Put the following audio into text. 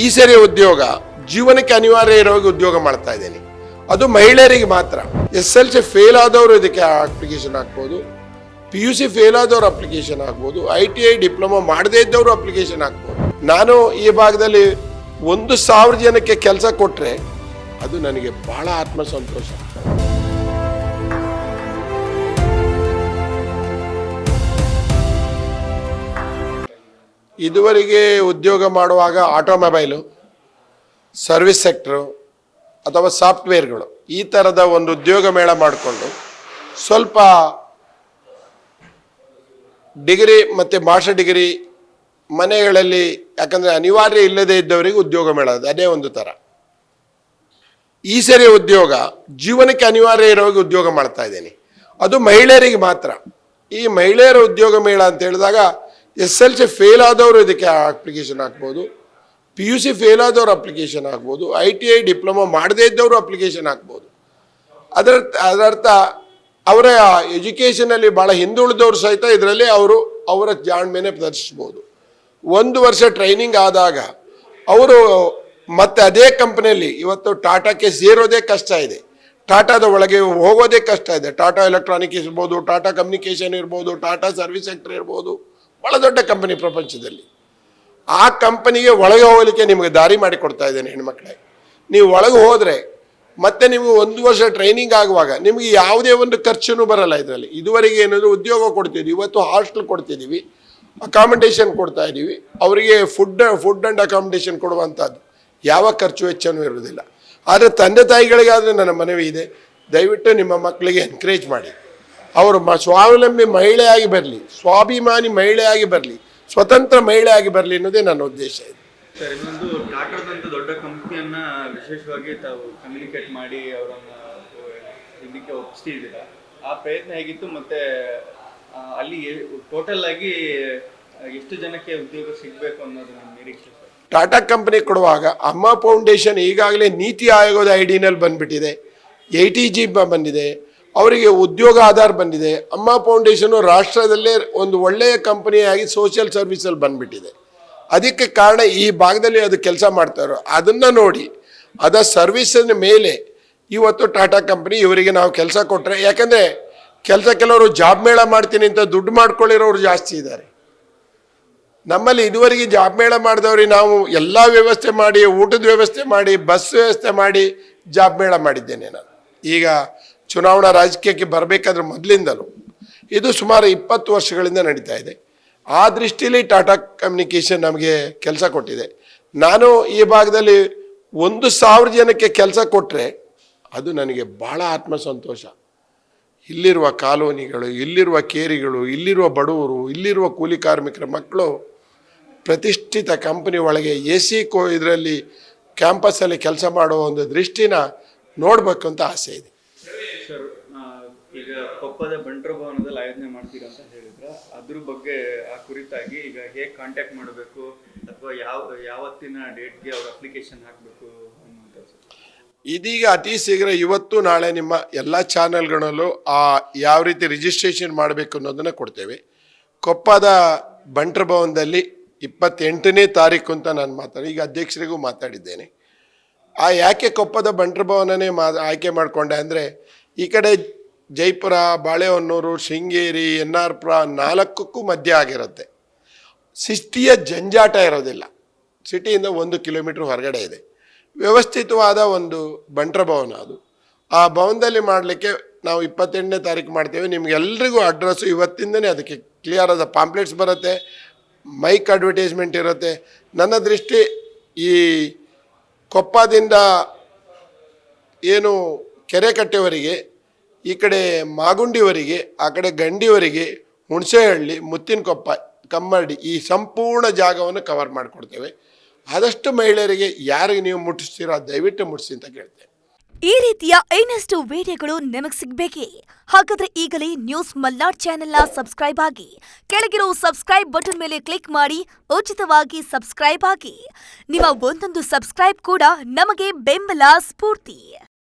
ಈ ಉದ್ಯೋಗ, ಜೀವನಕ್ಕೆ ಅನಿವಾರ್ಯ ಇರೋವಾಗ ಉದ್ಯೋಗ ಮಾಡ್ತಾ ಇದ್ದೀನಿ. ಅದು ಮಹಿಳೆಯರಿಗೆ ಮಾತ್ರ. ಎಸ್ ಎಲ್ ಸಿ ಫೇಲ್ ಆದವರು ಇದಕ್ಕೆ ಅಪ್ಲಿಕೇಶನ್ ಹಾಕ್ಬೋದು. ಪಿ ಯು ಸಿ ಫೇಲ್ ಆದವರು ಅಪ್ಲಿಕೇಶನ್ ಹಾಕ್ಬೋದು. ಐ ಟಿ ಐ ಡಿಪ್ಲೊಮಾ ಮಾಡದೇ ಇದ್ದವರು ಅಪ್ಲಿಕೇಶನ್ ಹಾಕ್ಬೋದು. ನಾನು ಈ ಭಾಗದಲ್ಲಿ ಒಂದು ಸಾವಿರ ಜನಕ್ಕೆ ಕೆಲಸ ಕೊಟ್ಟರೆ ಅದು ನನಗೆ ಬಹಳ ಆತ್ಮಸಂತೋಷ. ಇದುವರೆಗೆ ಉದ್ಯೋಗ ಮಾಡುವಾಗ ಆಟೋಮೊಬೈಲು, ಸರ್ವಿಸ್ ಸೆಕ್ಟ್ರು ಅಥವಾ ಸಾಫ್ಟ್ವೇರ್ಗಳು ಈ ಥರದ ಒಂದು ಉದ್ಯೋಗ ಮೇಳ ಮಾಡಿಕೊಂಡು ಸ್ವಲ್ಪ ಡಿಗ್ರಿ ಮತ್ತು ಮಾಸ್ಟರ್ ಡಿಗ್ರಿ ಮನೆಗಳಲ್ಲಿ ಯಾಕಂದರೆ ಅನಿವಾರ್ಯ ಇಲ್ಲದೆ ಇದ್ದವರಿಗೆ ಉದ್ಯೋಗ ಮೇಳ ಅದು ಒಂದು ಥರ ಈ ಸರಿ ಉದ್ಯೋಗ ಜೀವನಕ್ಕೆ ಅನಿವಾರ್ಯ ಇರೋವಾಗ ಉದ್ಯೋಗ ಮಾಡ್ತಾ ಇದ್ದೀನಿ. ಅದು ಮಹಿಳೆಯರಿಗೆ ಮಾತ್ರ. ಈ ಮಹಿಳೆಯರ ಉದ್ಯೋಗ ಮೇಳ ಅಂತ ಹೇಳಿದಾಗ ಎಸ್ ಎಲ್ ಸಿ ಫೇಲ್ ಆದವರು ಇದಕ್ಕೆ ಅಪ್ಲಿಕೇಶನ್ ಹಾಕ್ಬೋದು. ಪಿ ಯು ಸಿ ಫೇಲ್ ಆದವರು ಅಪ್ಲಿಕೇಶನ್ ಹಾಕ್ಬೋದು. ಐ ಟಿ ಐ ಡಿಪ್ಲೊಮಾ ಮಾಡದೇ ಇದ್ದವರು ಅಪ್ಲಿಕೇಶನ್ ಹಾಕ್ಬೋದು. ಅದರ ಅದರರ್ಥ ಅವರ ಎಜುಕೇಷನಲ್ಲಿ ಭಾಳ ಹಿಂದುಳಿದವರು ಸಹಿತ ಇದರಲ್ಲಿ ಅವರು ಅವರ ಜಾಣ್ಮೆನೆ ಪ್ರದರ್ಶಿಸ್ಬೋದು ಒಂದು ವರ್ಷ ಟ್ರೈನಿಂಗ್ ಆದಾಗ ಅವರು ಮತ್ತೆ ಅದೇ ಕಂಪ್ನಿಯಲ್ಲಿ ಇವತ್ತು ಟಾಟಾಕ್ಕೆ ಸೇರೋದೇ ಕಷ್ಟ ಇದೆ. ಟಾಟಾದ ಒಳಗೆ ಹೋಗೋದೇ ಕಷ್ಟ ಇದೆ. ಟಾಟಾ ಎಲೆಕ್ಟ್ರಾನಿಕ್ ಇರ್ಬೋದು, ಟಾಟಾ ಕಮ್ಯುನಿಕೇಷನ್ ಇರ್ಬೋದು, ಟಾಟಾ ಸರ್ವಿಸ್ ಸೆಕ್ಟರ್ ಇರ್ಬೋದು. ಭಾಳ ದೊಡ್ಡ ಕಂಪನಿ ಪ್ರಪಂಚದಲ್ಲಿ. ಆ ಕಂಪನಿಗೆ ಒಳಗೆ ಹೋಗಲಿಕ್ಕೆ ನಿಮಗೆ ದಾರಿ ಮಾಡಿಕೊಡ್ತಾ ಇದ್ದೇನೆ ಹೆಣ್ಮಕ್ಳೆ. ನೀವು ಒಳಗೆ ಹೋದರೆ ಮತ್ತೆ ನಿಮಗೆ ಒಂದು ವರ್ಷ ಟ್ರೈನಿಂಗ್ ಆಗುವಾಗ ನಿಮಗೆ ಯಾವುದೇ ಒಂದು ಖರ್ಚು ಬರಲ್ಲ ಇದರಲ್ಲಿ. ಇದುವರೆಗೆ ಏನಾದರೂ ಉದ್ಯೋಗ ಕೊಡ್ತಿದ್ದೀವಿ ಇವತ್ತು ಹಾಸ್ಟೆಲ್ ಕೊಡ್ತಿದ್ದೀವಿ ಅಕಾಮಿಡೇಷನ್ ಕೊಡ್ತಾ ಇದ್ದೀವಿ. ಅವರಿಗೆ ಫುಡ್ ಫುಡ್ ಆ್ಯಂಡ್ ಅಕಾಮಿಡೇಷನ್ ಕೊಡುವಂಥದ್ದು. ಯಾವ ಖರ್ಚು ವೆಚ್ಚನೂ ಇರುವುದಿಲ್ಲ. ಆದರೆ ತಂದೆ ತಾಯಿಗಳಿಗಾದರೆ ನನ್ನ ಮನವಿ ಇದೆ, ದಯವಿಟ್ಟು ನಿಮ್ಮ ಮಕ್ಕಳಿಗೆ ಎನ್ಕರೇಜ್ ಮಾಡಿ. ಅವರು ಮ ಸ್ವಾವಲಂಬಿ ಮಹಿಳೆಯಾಗಿ ಬರಲಿ ಸ್ವಾಭಿಮಾನಿ ಮಹಿಳೆಯಾಗಿ ಬರಲಿ ಸ್ವತಂತ್ರ ಮಹಿಳೆಯಾಗಿ ಬರಲಿ ಅನ್ನೋದೇ ನನ್ನ ಉದ್ದೇಶ ಇದೆ. ಸರ್ ಇನ್ನೊಂದು ಟಾಟಾದಂಥ ದೊಡ್ಡ ಕಂಪ್ನಿಯನ್ನ ವಿಶೇಷವಾಗಿ ತಾವು ಕಮ್ಯುನಿಕೇಟ್ ಮಾಡಿ ಅವರನ್ನ ಇದಕ್ಕೆ ಒಪ್ಪಿಸ್ತಿದ್ದೀರಾ ಆ ಪ್ರಯತ್ನ ಹೇಗಿತ್ತು? ಮತ್ತೆ ಅಲ್ಲಿ ಟೋಟಲ್ ಆಗಿ ಎಷ್ಟು ಜನಕ್ಕೆ ಉದ್ಯೋಗ ಸಿಗಬೇಕು ಅನ್ನೋದು ನಾನು ನಿರೀಕ್ಷೆ ಟಾಟಾ ಕಂಪನಿ ಕೊಡುವಾಗ ಅಮ್ಮ ಫೌಂಡೇಶನ್ ಈಗಾಗಲೇ ನೀತಿ ಆಯೋಗದ ಐಡಿನಲ್ಲಿ ಬಂದ್ಬಿಟ್ಟಿದೆ. ಎ ಟಿ ಜಿ ಬಂದಿದೆ. ಅವರಿಗೆ ಉದ್ಯೋಗ ಆಧಾರ ಬಂದಿದೆ. ಅಮ್ಮ ಫೌಂಡೇಶನು ರಾಷ್ಟ್ರದಲ್ಲೇ ಒಂದು ಒಳ್ಳೆಯ ಕಂಪನಿಯಾಗಿ ಸೋಷಿಯಲ್ ಸರ್ವಿಸಲ್ಲಿ ಬಂದ್ಬಿಟ್ಟಿದೆ. ಅದಕ್ಕೆ ಕಾರಣ ಈ ಭಾಗದಲ್ಲಿ ಅದು ಕೆಲಸ ಮಾಡ್ತಾರೋ ಅದನ್ನು ನೋಡಿ, ಅದ ಸರ್ವಿಸಿನ ಮೇಲೆ ಇವತ್ತು ಟಾಟಾ ಕಂಪನಿ ಇವರಿಗೆ ನಾವು ಕೆಲಸ ಕೊಟ್ಟರೆ ಯಾಕಂದರೆ ಕೆಲಸ ಕೆಲವರು ಜಾಬ್ ಮೇಳ ಮಾಡ್ತೀನಿ ಅಂತ ದುಡ್ಡು ಮಾಡ್ಕೊಳ್ಳಿರೋರು ಜಾಸ್ತಿ ಇದ್ದಾರೆ. ನಮ್ಮಲ್ಲಿ ಇದುವರೆಗೆ ಜಾಬ್ ಮೇಳ ಮಾಡಿದವ್ರಿಗೆ ನಾವು ಎಲ್ಲ ವ್ಯವಸ್ಥೆ ಮಾಡಿ, ಊಟದ ವ್ಯವಸ್ಥೆ ಮಾಡಿ ಬಸ್ ವ್ಯವಸ್ಥೆ ಮಾಡಿ ಜಾಬ್ ಮೇಳ ಮಾಡಿದ್ದೇನೆ ನಾನು. ಈಗ ಚುನಾವಣಾ ರಾಜಕೀಯಕ್ಕೆ ಬರಬೇಕಾದ್ರೆ ಮೊದಲಿಂದಲೂ ಇದು ಸುಮಾರು ಇಪ್ಪತ್ತು ವರ್ಷಗಳಿಂದ ನಡೀತಾ ಇದೆ. ಆ ದೃಷ್ಟಿಯಲ್ಲಿ ಟಾಟಾ ಕಮ್ಯುನಿಕೇಷನ್ ನಮಗೆ ಕೆಲಸ ಕೊಟ್ಟಿದೆ. ನಾನು ಈ ಭಾಗದಲ್ಲಿ ಒಂದು ಸಾವಿರ ಜನಕ್ಕೆ ಕೆಲಸ ಕೊಟ್ಟರೆ ಅದು ನನಗೆ ಬಹಳ ಆತ್ಮಸಂತೋಷ. ಇಲ್ಲಿರುವ ಕಾಲೋನಿಗಳು, ಇಲ್ಲಿರುವ ಕೇರಿಗಳು, ಇಲ್ಲಿರುವ ಬಡವರು, ಇಲ್ಲಿರುವ ಕೂಲಿ ಕಾರ್ಮಿಕರ ಮಕ್ಕಳು ಪ್ರತಿಷ್ಠಿತ ಕಂಪನಿ ಒಳಗೆ ಎ ಸಿ ಕೋ ಇದರಲ್ಲಿ ಕ್ಯಾಂಪಸ್ಸಲ್ಲಿ ಕೆಲಸ ಮಾಡುವ ಒಂದು ದೃಷ್ಟಿನ ನೋಡಬೇಕು ಅಂತ ಆಸೆ ಇದೆ. ಈಗ ಕೊಪ್ಪದ ಬಂಟ್ರ ಭವನದಲ್ಲಿ ಆಯೋಜನೆ ಮಾಡ್ತೀರಾ ಅಂತ ಹೇಳಿದ್ರ, ಅದ್ರ ಬಗ್ಗೆ ಆ ಕುರಿತಾಗಿ ಈಗ ಹೇಗೆ ಕಾಂಟ್ಯಾಕ್ಟ್ ಮಾಡಬೇಕು ಅಥವಾ ಯಾವ, ಯಾವತ್ತಿನ ಡೇಟ್ಗೆ ಅವ್ರ ಅಪ್ಲಿಕೇಶನ್ ಹಾಕಬೇಕು ಇದೀಗ ಅತಿ ಶೀಘ್ರ ಇವತ್ತು ನಾಳೆ ನಿಮ್ಮ ಎಲ್ಲ ಚಾನೆಲ್ಗಳಲ್ಲೂ ಆ ಯಾವ ರೀತಿ ರಿಜಿಸ್ಟ್ರೇಷನ್ ಮಾಡಬೇಕು ಅನ್ನೋದನ್ನು ಕೊಡ್ತೇವೆ. ಕೊಪ್ಪದ ಬಂಟ್ರ ಭವನದಲ್ಲಿ ಇಪ್ಪತ್ತೆಂಟನೇ ತಾರೀಕು ಅಂತ ನಾನು ಮಾತಾಡಿ, ಈಗ ಅಧ್ಯಕ್ಷರಿಗೂ ಮಾತಾಡಿದ್ದೇನೆ. ಆ ಯಾಕೆ ಕೊಪ್ಪದ ಬಂಟ್ರ ಭವನನೇ ಮಾ, ಆಯ್ಕೆ ಮಾಡಿಕೊಂಡೆ ಅಂದರೆ, ಈ ಕಡೆ ಜೈಪುರ, ಬಾಳೆಹೊನ್ನೂರು, ಶೃಂಗೇರಿ ಎನ್ ಆರ್ ಪುರ ನಾಲ್ಕಕ್ಕೂ ಮಧ್ಯ ಆಗಿರುತ್ತೆ. ಸಿಟಿಯ ಜಂಜಾಟ ಇರೋದಿಲ್ಲ. ಸಿಟಿಯಿಂದ ಒಂದು ಕಿಲೋಮೀಟ್ರ್ ಹೊರಗಡೆ ಇದೆ. ವ್ಯವಸ್ಥಿತವಾದ ಒಂದು ಬಂಟ್ರ ಭವನ ಅದು. ಆ ಭವನದಲ್ಲಿ ಮಾಡಲಿಕ್ಕೆ ನಾವು ಇಪ್ಪತ್ತೆಂಟನೇ ತಾರೀಕು ಮಾಡ್ತೇವೆ. ನಿಮಗೆಲ್ರಿಗೂ ಅಡ್ರೆಸ್ಸು ಇವತ್ತಿಂದನೇ ಅದಕ್ಕೆ ಕ್ಲಿಯರ್ ಆದ ಪಾಂಪ್ಲೆಟ್ಸ್ ಬರುತ್ತೆ ಮೈಕ್ ಅಡ್ವರ್ಟೈಸ್ಮೆಂಟ್ ಇರುತ್ತೆ. ನನ್ನ ದೃಷ್ಟಿ ಈ ಕೊಪ್ಪದಿಂದ ಏನು ಕೆರೆಕಟ್ಟೆವರೆಗೆ ಈ ಕಡೆ ಮಾಗುಂಡಿವರೆಗೆ, ಆ ಕಡೆ ಗಂಡಿವರೆಗೆ, ಹುಣಸೆಹಳ್ಳಿ, ಮುತ್ತಿನಕೊಪ್ಪ ಕಮ್ಮರಡಿ ಈ ಸಂಪೂರ್ಣ ಜಾಗವನ್ನು ಕವರ್ ಮಾಡಿಕೊಡ್ತೇವೆ. ಆದಷ್ಟು ಮಹಿಳೆಯರಿಗೆ ಯಾರಿಗೆ ನೀವು ಮುಟ್ಟಿಸ್ತೀರೋ ದಯವಿಟ್ಟು ಮುಟ್ಟಿಸಿ ಅಂತ ಕೇಳ್ತೇನೆ. ಈ ರೀತಿಯ ಇನ್ನಷ್ಟು ವಿಡಿಯೋಗಳು ನಿಮಗೆ ಸಿಗಬೇಕೇ? ಹಾಗಾದ್ರೆ ಈಗಲೇ ನ್ಯೂಸ್ ಮಲ್ನಾಡ್ ಚಾನೆಲ್ನ ಸಬ್ಸ್ಕ್ರೈಬ್ ಆಗಿ, ಕೆಳಗಿರೋ ಸಬ್ಸ್ಕ್ರೈಬ್ ಬಟನ್ ಮೇಲೆ ಕ್ಲಿಕ್ ಮಾಡಿ, ಉಚಿತವಾಗಿ ಸಬ್ಸ್ಕ್ರೈಬ್ ಆಗಿ. ನಿಮ್ಮ ಒಂದೊಂದು ಸಬ್ಸ್ಕ್ರೈಬ್ ಕೂಡ ನಮಗೆ ಬೆಂಬಲ ಸ್ಫೂರ್ತಿ.